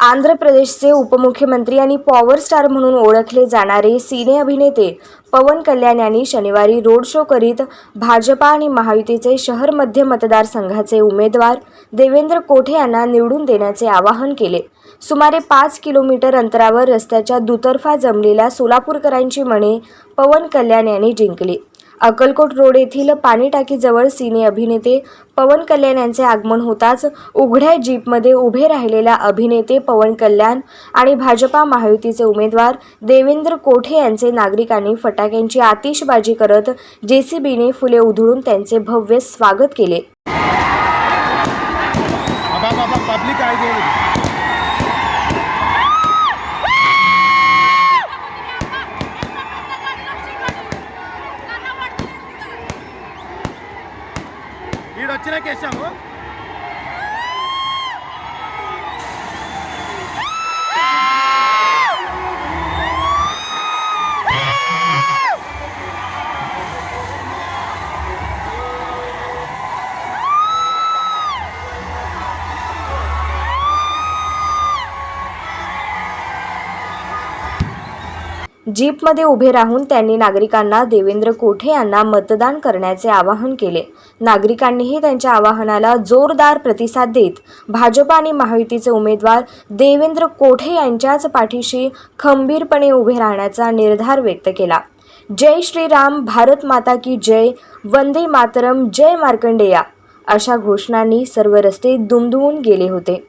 आंध्र प्रदेशचे उपमुख्यमंत्री आणि पॉवर स्टार म्हणून ओळखले जाणारे सिने अभिनेते पवन कल्याण यांनी शनिवारी रोड शो करीत भाजपा आणि महायुतीचे शहर मध्य मतदारसंघाचे उमेदवार देवेंद्र कोठे यांना निवडून देण्याचे आवाहन केले. सुमारे पाच किलोमीटर अंतरावर रस्त्याच्या दुतर्फा जमलेल्या सोलापूरकरांची मने पवन कल्याण यांनी जिंकली. अक्कलकोट रोड येथील पाणी टाकीजवळ सिने अभिनेते पवन कल्याण यांचे आगमन होताच उघड्या जीपमध्ये उभे राहिलेल्या अभिनेते पवन कल्याण आणि भाजपा महायुतीचे उमेदवार देवेंद्र कोठे यांचे नागरिकांनी फटाक्यांची आतिषबाजी करत जेसीबीने फुले उधळून त्यांचे भव्य स्वागत केले. వీడు వచ్చినాక వేసాము जीपमध्ये उभे राहून त्यांनी नागरिकांना देवेंद्र कोठे यांना मतदान करण्याचे आवाहन केले. नागरिकांनीही त्यांच्या आवाहनाला जोरदार प्रतिसाद देत भाजप आणि महायुतीचे उमेदवार देवेंद्र कोठे यांच्याच पाठीशी खंबीरपणे उभे राहण्याचा निर्धार व्यक्त केला. जय श्रीराम भारत माता की जय वंदे मातरम जय मार्कंडेया अशा घोषणांनी सर्व रस्ते दुमदुमून गेले होते.